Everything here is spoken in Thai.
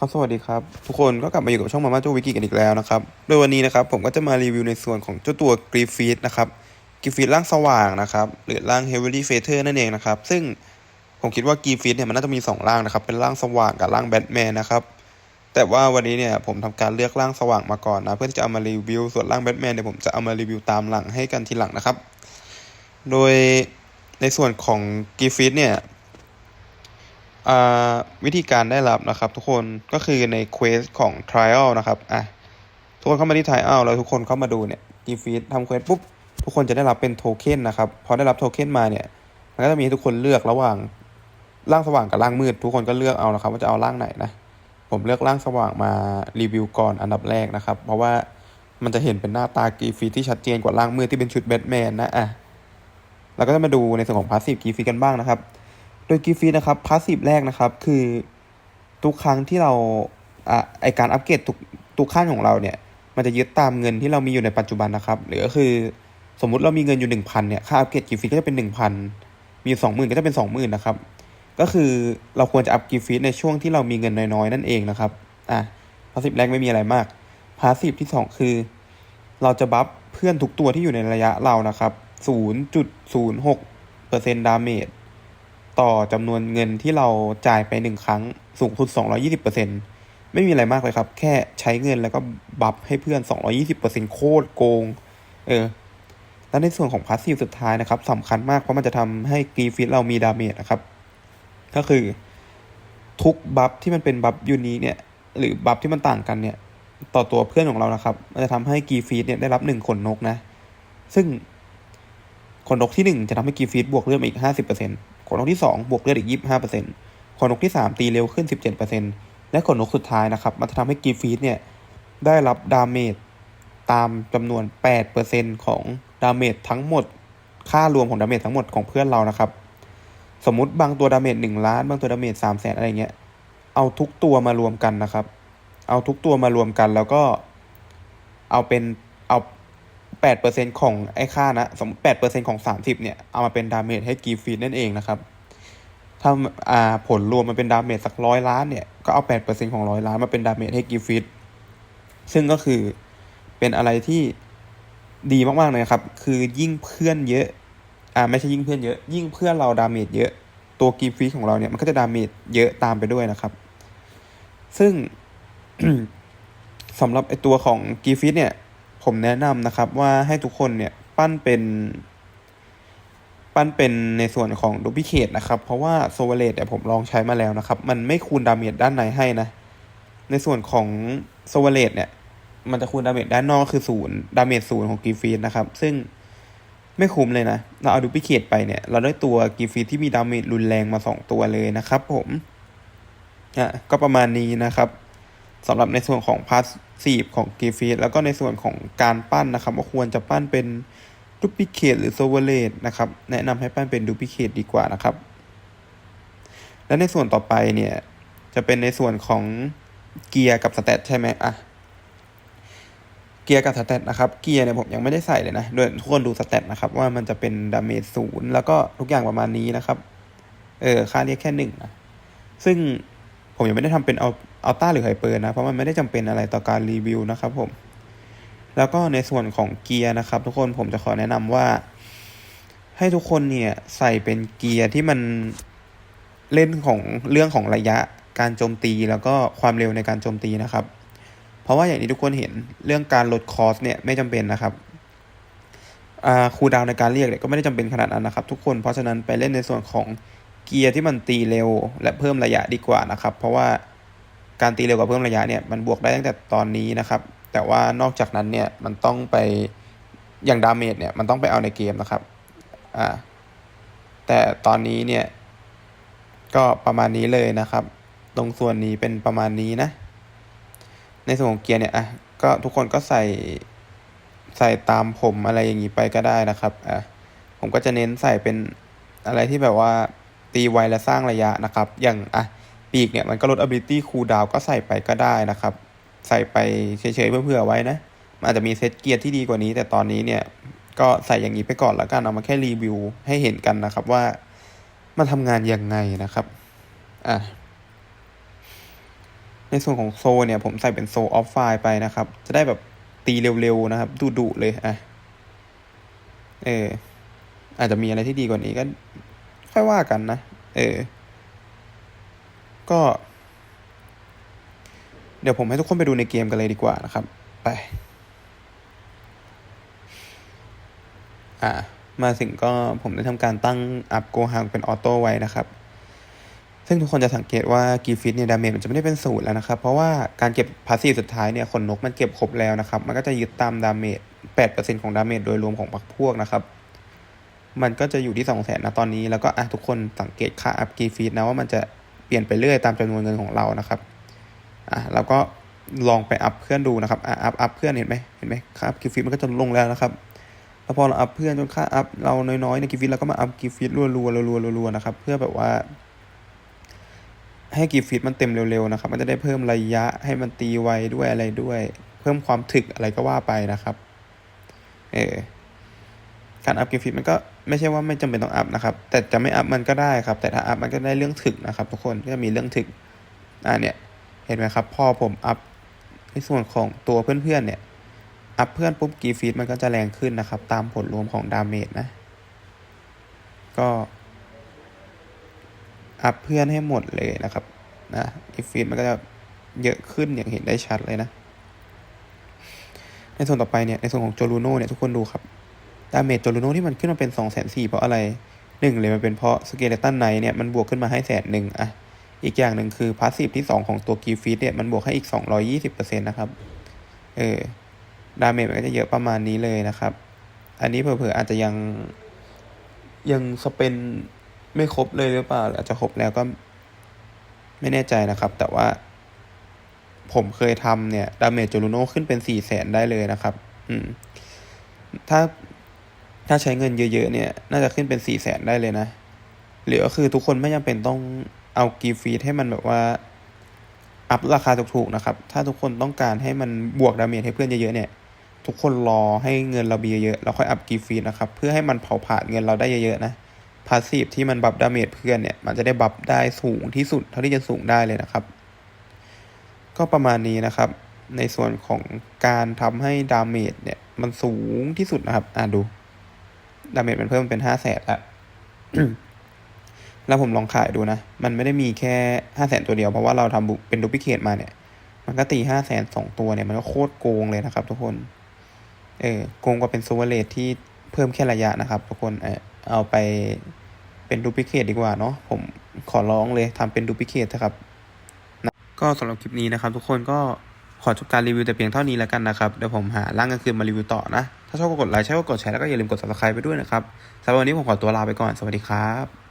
ครับสวัสดีครับ ทุกคนก็กลับมาอยู่กับช่องมาม่าโจวิกิกันอีกแล้วนะครับ โดยวันนี้นะครับผมก็จะมารีวิวในส่วนของเจ้าตัวกรีฟีดนะครับกรีฟีดร่างสว่างนะครับหรือร่างเฮเวอรี่เฟเธอร์นั่นเองนะครับซึ่งผมคิดว่ากรีฟีดเนี่ยมันน่าจะมี 2 ร่างนะครับเป็นร่างสว่างกับร่างแบทแมนนะครับแต่ว่าวันนี้เนี่ยผมทำการเลือกร่างสว่างมาก่อนนะเพื่อที่จะเอามารีวิวส่วนร่างแบทแมนเนี่ยผมจะเอามารีวิวตามหลังให้กันทีหลังนะครับ โดยในส่วนของกรีฟีดเนี่ย วิธีการได้รับนะครับ ทุกคนก็คือในเควสของ trial นะครับอะทุกคนเข้ามาที่ trial แล้วทุกคนเข้ามาดูเนี่ยกีฟีดทำเควสปุ๊บ ทุกคนจะได้รับเป็นโทเค็นนะครับ พอได้รับโทเค็นมาเนี่ย มันก็จะมีให้ทุกคนเลือกระหว่างร่างสว่างกับร่างมืด ทุกคนก็เลือกเอานะครับว่าจะเอาร่างไหนนะผมเลือกร่างสว่างมารีวิวก่อนอันดับแรกนะครับ เพราะว่ามันจะเห็นเป็นหน้าตากีฟีดที่ชัดเจนกว่าร่างมืดที่เป็นชุดแบทแมนนะอะเราก็จะมาดูในส่วนของพาสซีฟกีฟีดกันบ้างนะครับ โดยกีฟีนะครับพาสซีฟแรกนะครับ คือทุกครั้งที่เราอะไอการอัปเกรดทุกทุกขั้นของเราเนี่ย มันจะยึดตามเงินที่เรามีอยู่ในปัจจุบันนะครับ หรือก็คือสมมุติเรามีเงินอยู่หนึ่งพันเนี่ยค่าอัปเกรดกีฟีก็จะเป็นหนึ่งพันมีสองหมื่นก็จะเป็นสองหมื่นนะครับ ก็คือเราควรจะอัพกีฟีในช่วงที่เรามีเงินน้อยๆนั่นเองนะครับอะพาสซีฟแรกไม่มีอะไรมากพาสซีฟที่สองคือ เราจะบัฟเพื่อนทุกตัวที่อยู่ในระยะเรานะครับศูนย์จุดศูนย์หกเปอร์เซ็นต์ดาเมจ ต่อจำนวนเงินที่เราจ่ายไปหนึ่งครั้งสูงสุด 220%ไม่มีอะไรมากเลยครับ แค่ใช้เงินแล้วก็บัฟให้เพื่อน 220%โคตรโกง เออ แล้วในส่วนของพาสซีฟสุดท้ายนะครับสำคัญมากเพราะมันจะทำให้กรีฟิตเรามีดาเมจนะครับ ก็คือ ทุกบัฟที่มันเป็นบัฟยูนีเนี่ย หรือบัฟที่มันต่างกันเนี่ย ต่อตัวเพื่อนของเรานะครับ มันจะทำให้กรีฟีดเนี่ยได้รับหนึ่งขนนกนะ ซึ่งขนนกที่หนึ่งจะทำให้กรีฟีดบวกเลือดมาอีกห้าสิบเปอร์เซ็นต์ ขนนกที่สองบวกเลือดอีกยี่สิบห้าเปอร์เซ็นต์ขนนกที่สามตีเร็วขึ้นสิบเจ็ดเปอร์เซ็นต์และขนนกสุดท้ายนะครับ มันจะทำให้กีฟีดเนี่ยได้รับดาเมจตามจำนวนแปดเปอร์เซ็นต์ของดาเมจทั้งหมด ค่ารวมของดาเมจทั้งหมดของเพื่อนเรานะครับ สมมติบางตัวดาเมจหนึ่งล้าน บางตัวดาเมจสามแสนอะไรเงี้ย เอาทุกตัวมารวมกันนะครับ เอาทุกตัวมารวมกันแล้วก็เอาเป็นเอา แปดเปอร์เซ็นของไอ้ค่านะสมมติแปดเปอร์เซ็นของสามสิบเนี่ย เอามาเป็นดาเมจให้กีฟีดนั่นเองนะครับ ถ้าอ่าผลรวมมันเป็นดาเมจสักร้อยล้านเนี่ย ก็เอาแปดเปอร์เซ็นของร้อยล้านมาเป็นดาเมจให้กีฟีดซึ่งก็คือเป็นอะไรที่ดีมากๆเลยครับ คือยิ่งเพื่อนเยอะ อ่าไม่ใช่ยิ่งเพื่อนเยอะ ยิ่งเพื่อนเราดาเมจเยอะ ตัวกีฟีดของเราเนี่ย มันก็จะดาเมจเยอะตามไปด้วยนะครับ ซึ่งสำหรับไอตัวของกีฟิตเนี่ย ผมแนะนำนะครับว่าให้ทุกคนเนี่ยปั้นเป็น ปั้นเป็นในส่วนของดูพิเคตนะครับ เพราะว่าโซเวเลตเนี่ยผมลองใช้มาแล้วนะครับ มันไม่คูณดาเมจด้านในให้นะ ในส่วนของโซเวเลตเนี่ย มันจะคูณดาเมจด้านนอกคือศูนย์ดาเมจศูนย์ของกีฟีตนะครับ ซึ่งไม่คุ้มเลยนะ เราเอาดูพิเคตไปเนี่ย เราได้ตัวกีฟีที่มีดาเมจรุนแรงมาสองตัวเลยนะครับ ผมอะก็ประมาณนี้นะครับ สำหรับในส่วนของพาสซีฟของกีฟีดแล้วก็ในส่วนของการปั้นนะครับว่าควรจะปั้นเป็นดูพิเคตหรือโซเวเลตนะครับแนะนำให้ปั้นเป็นดูพิเคตดีกว่านะครับ และในส่วนต่อไปเนี่ยจะเป็นในส่วนของเกียร์กับสเตตใช่ไหมอะเกียร์กับสเตตนะครับ เกียร์เนี่ยผมยังไม่ได้ใส่เลยนะโดยทุกคนดูสเตตนะครับว่ามันจะเป็นดาเมจศูนย์แล้วก็ทุกอย่างประมาณนี้นะครับ เออค่าเรียกแค่หนึ่งนะซึ่งผมยังไม่ได้ทำเป็นเอา อัลต้าหรือไฮเปอร์นะ เพราะมันไม่ได้จำเป็นอะไรต่อการรีวิวนะครับผม แล้วก็ในส่วนของเกียร์นะครับ ทุกคนผมจะขอแนะนำว่า ให้ทุกคนเนี่ยใส่เป็นเกียร์ที่มันเล่นของเรื่องของระยะการโจมตีแล้วก็ความเร็วในการโจมตีนะครับ เพราะว่าอย่างที่ทุกคนเห็นเรื่องการลดคอสเนี่ยไม่จำเป็นนะครับอ่าคูดาวในการเรียกเนี่ยก็ไม่ได้จำเป็นขนาดนั้นนะครับ ทุกคนเพราะฉะนั้นไปเล่นในส่วนของเกียร์ที่มันตีเร็ว และเพิ่มระยะดีกว่านะครับ เพราะว่า การตีเร็วกับเพิ่มระยะเนี่ยมันบวกได้ตั้งแต่ตอนนี้นะครับ แต่ว่านอกจากนั้นเนี่ยมันต้องไปอย่างดาเมจเนี่ยมันต้องไปเอาในเกมนะครับอ่าแต่ตอนนี้เนี่ยก็ประมาณนี้เลยนะครับ ตรงส่วนนี้เป็นประมาณนี้นะ ในส่วนของเกียร์เนี่ยอะก็ทุกคนก็ใส่ใส่ตามผมอะไรอย่างนี้ไปก็ได้นะครับอะผมก็จะเน้นใส่เป็นอะไรที่แบบว่าตีไวและสร้างระยะนะครับ อย่างอะ ปีกเนี่ยมันก็ลด ability cooldown ก็ใส่ไปก็ได้นะครับ ใส่ไปเฉยๆเพื่อๆไว้นะมันอาจจะมีเซตเกียร์ที่ดีกว่านี้ แต่ตอนนี้เนี่ยก็ใส่อย่างนี้ไปก่อนแล้วกันเอามาแค่รีวิวให้เห็นกันนะครับว่ามันทำงานยังไงนะครับอะในส่วนของโซเนี่ยผมใส่เป็นโซออฟไฟไปนะครับ จะได้แบบตีเร็วๆนะครับดุๆเลยอะเอออาจจะมีอะไรที่ดีกว่านี้ก็ค่อยว่ากันนะ เออ ก็ เดี๋ยวผมให้ทุกคนไปดูในเกมกันเลยดีกว่านะครับ ไป อ่า มาถึงก็ผมได้ทำการตั้งอัพโกฮังเป็นออโต้ไว้นะครับซึ่งทุกคนจะสังเกตว่ากีฟิตเนี่ยดาเมจมันจะไม่ได้เป็นศูนย์แล้วนะครับ เพราะว่าการเก็บพาสซีฟสุดท้ายเนี่ยขนนกมันเก็บครบแล้วนะครับ มันก็จะยึดตามดาเมจ8%ของดาเมจโดยรวมของพรรคพวกนะครับ มันก็จะอยู่ที่2 0 0 0 0นนะตอนนี้ แล้วก็อะทุกคนสังเกตค่าอัพกีฟีดนะว่ามันจะ เปลี่ยนไปเรื่อยตามจำนวนเงินของเรานะครับอะเราก็ลองไปอัพเพื่อนดูนะครับอะอัพอัพเพื่อนเห็นไหมเห็นไหมค่าอัพกีฟีดมันก็จะลงแล้วนะครับแล้วพอเราอัพเพื่อนจนค่าอัพเราน้อยๆในกีฟีดเราก็มาอัพกีฟีดรัวๆรัวๆรัวๆนะครับ เพื่อแบบว่า ให้กีฟีดมันเต็มเร็วๆนะครับ มันจะได้เพิ่มระยะให้มันตีไวด้วยอะไรด้วย เพิ่มความถึกอะไรก็ว่าไปนะครับ เออ การอัพกีฟีดมันก็ไม่ใช่ว่าไม่จำเป็นต้องอัพนะครับ แต่จะไม่อัพมันก็ได้ครับ แต่ถ้าอัพมันก็ได้เรื่องถึกนะครับทุกคนก็มีเรื่องถึกอ่าเนี่ยเห็นไหมครับ พอผมอัพในส่วนของตัวเพื่อนๆเนี่ยอัพเพื่อนปุ๊บกีฟีดมันก็จะแรงขึ้นนะครับ ตามผลรวมของดาเมจนะ ก็อัพเพื่อนให้หมดเลยนะครับนะกีฟีดมันก็จะเยอะขึ้นอย่างเห็นได้ชัดเลยนะ ในส่วนต่อไปเนี่ยในส่วนของโจลูโน่เนี่ยทุกคนดูครับ ดาเมจโจลูโน่ที่มันขึ้นมาเป็น2องแสนสี่เพราะอะไรหนึ่งเลยมันเป็นเพราะสเกเลตันไนเนี่ยมันบวกขึ้นมาให้แสนหนึ่งอะอีกอย่างหนึ่งคือพาสซีฟที่ 2 ของตัวกีฟีดเนี่ยมันบวกให้อีก 220%นะครับ เออดาเมจมันก็จะเยอะประมาณนี้เลยนะครับ อันนี้เผลอๆอาจจะยังยังสเปนไม่ครบเลยหรือเปล่าอาจจะครบแล้วก็ไม่แน่ใจนะครับ แต่ว่า ผมเคยทำเนี่ยดาเมจโจลูโน่ขึ้นเป็น4ี่แสนได้เลยนะครับ อืม ถ้า ถ้าใช้เงินเยอะๆเนี่ย น่าจะขึ้นเป็น4ี่แสนได้เลยนะ หรือก็คือทุกคนไม่จำเป็นต้องเอากีฟีดให้มันแบบว่า อัพราคาถูกๆนะครับ ถ้าทุกคนต้องการให้มันบวกดาเมจให้เพื่อนเยอะๆเนี่ย ทุกคนรอให้เงินเรามีเยอะๆแล้วค่อยอัพกีฟีดนะครับ เพื่อให้มันเผาผลาญเงินเราได้เยอะๆนะพาสซีฟที่มันบัฟดาเมจเพื่อนเนี่ย มันจะได้บัฟได้สูงที่สุดเท่าที่จะสูงได้เลยนะครับ ก็ประมาณนี้นะครับ ในส่วนของการทำให้ดาเมจเนี่ย มันสูงที่สุดนะครับ อ่าดู ดาเมจมันเพิ่มเป็นห้าแสนละแล้วผมลองขายดูนะ มันไม่ได้มีแค่ห้าแสนตัวเดียว เพราะว่าเราทำเป็นดูพิเคทมาเนี่ย มันก็ตีห้าแสนสองตัวเนี่ย มันก็โคตรโกงเลยนะครับ ทุกคน เออ โกงกว่าเป็นซูเวอร์เลทที่เพิ่มแค่ระยะนะครับ ทุกคน เออเอาไปเป็นดูพิเคทดีกว่าเนาะ ผมขอร้องเลยทำเป็นดูพิเคทนะครับ ก็สำหรับคลิปนี้นะครับ ทุกคนก็ขอจบการรีวิวแต่เพียงเท่านี้แล้วกันนะครับ เดี๋ยวผมหาร่างกลางคืนมารีวิวต่อนะ ถ้าชอบก็กดไลค์ใช่ก็กดแชร์แล้วก็อย่าลืมกด subscribe ไปด้วยนะครับสำหรับวันนี้ผมขอตัวลาไปก่อน สวัสดีครับ